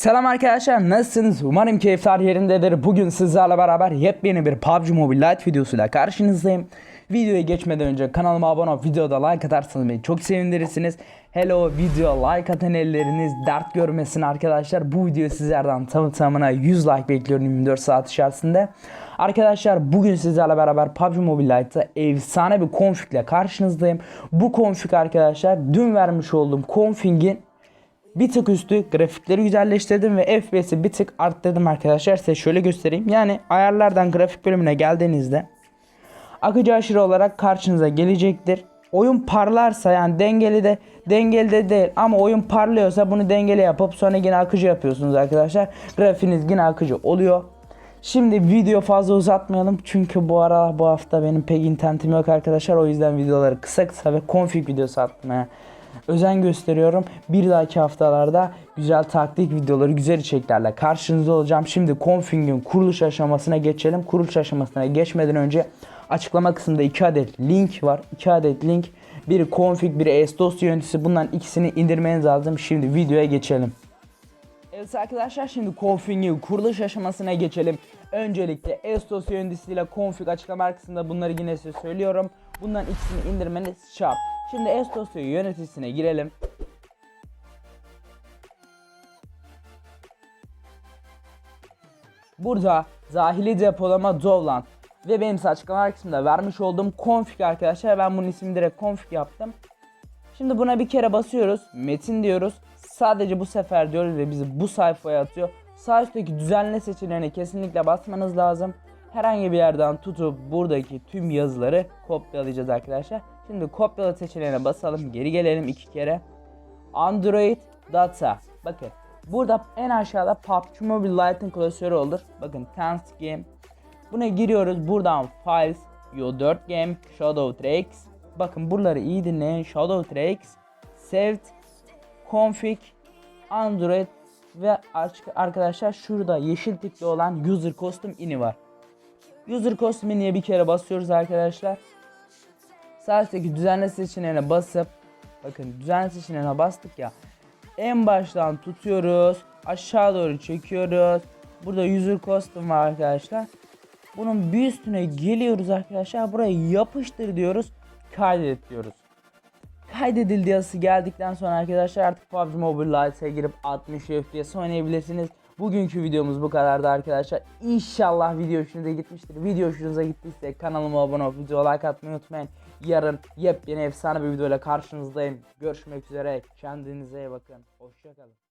Selam arkadaşlar nasılsınız? Umarım keyifler yerindedir. Bugün sizlerle beraber yepyeni bir PUBG Mobile Lite videosuyla karşınızdayım. Videoya geçmeden önce kanalıma abone olup videoda like atarsanız beni çok sevindirirsiniz. Hello video like atan elleriniz dert görmesin arkadaşlar. Bu video sizlerden tamı tamına 100 like bekliyorum 24 saat içerisinde. Arkadaşlar bugün sizlerle beraber PUBG Mobile Lite'da efsane bir config ile karşınızdayım. Bu config arkadaşlar dün vermiş olduğum config'in bir tık üstü grafikleri güzelleştirdim ve FPS'i bir tık arttırdım arkadaşlar. Size şöyle göstereyim. Yani ayarlardan grafik bölümüne geldiğinizde akıcı aşırı olarak karşınıza gelecektir. Oyun parlarsa yani dengeli de dengeli de değil ama oyun parlıyorsa bunu dengeli yapıp sonra yine akıcı yapıyorsunuz arkadaşlar. Grafiğiniz yine akıcı oluyor. Şimdi video fazla uzatmayalım çünkü bu ara bu hafta benim pek internetim yok arkadaşlar. O yüzden videoları kısa kısa ve config videosu atmaya özen gösteriyorum. Bir dahaki haftalarda güzel taktik videoları, güzel içeriklerle karşınızda olacağım. Şimdi config'in kuruluş aşamasına geçelim. Kuruluş aşamasına geçmeden önce açıklama kısmında iki adet link var. İki adet link. Biri config, biri ESDOS yöneticisi. Bunların ikisini indirmeniz lazım. Şimdi videoya geçelim. Evet arkadaşlar şimdi config'in kuruluş aşamasına geçelim. Öncelikle ESDOS yöneticisiyle config açıklama kısmında bunları yine size söylüyorum. Bunların ikisini indirmeniz şart. Şimdi ESDOS yöneticisine girelim. Burada dahili depolama Dovland ve benim size açıklama kısmında vermiş olduğum config arkadaşlar. Ben bunun ismini direkt config yaptım. Şimdi buna bir kere basıyoruz. Metin diyoruz. Sadece bu sefer diyoruz ve bizi bu sayfaya atıyor. Sağ üstteki düzenle seçeneğine kesinlikle basmanız lazım. Herhangi bir yerden tutup buradaki tüm yazıları kopyalayacağız arkadaşlar. Şimdi kopyala seçeneğine basalım. Geri gelelim iki kere. Android Data. Bakın burada en aşağıda PUBG Mobile Lite'ın klasörü olur. Bakın Tense Game. Buna giriyoruz. Buradan Files, Yo4 Game, Shadow Tracks. Bakın buraları iyi dinleyin. Shadow Tracks, Saved, Config, Android ve arkadaşlar şurada yeşil tikli olan User Custom ini var. User Custom iniye bir kere basıyoruz arkadaşlar. Sağ üstteki düzenle seçeneğine basıp bakın düzenle seçeneğine bastık ya. En baştan tutuyoruz. Aşağı doğru çekiyoruz. Burada user custom var arkadaşlar. Bunun bir üstüne geliyoruz arkadaşlar. Buraya yapıştır diyoruz. Kaydet diyoruz. Kaydedildi yazısı geldikten sonra arkadaşlar artık PUBG Mobile Lite'e girip 60 FPS oynayabilirsiniz. Bugünkü videomuz bu kadardı arkadaşlar. İnşallah video hoşunuza gitmiştir. Video hoşunuza gittiyse kanalıma abone olup video like atmayı unutmayın. Yarın yepyeni efsane bir videoyla karşınızdayım. Görüşmek üzere. Kendinize iyi bakın. Hoşçakalın.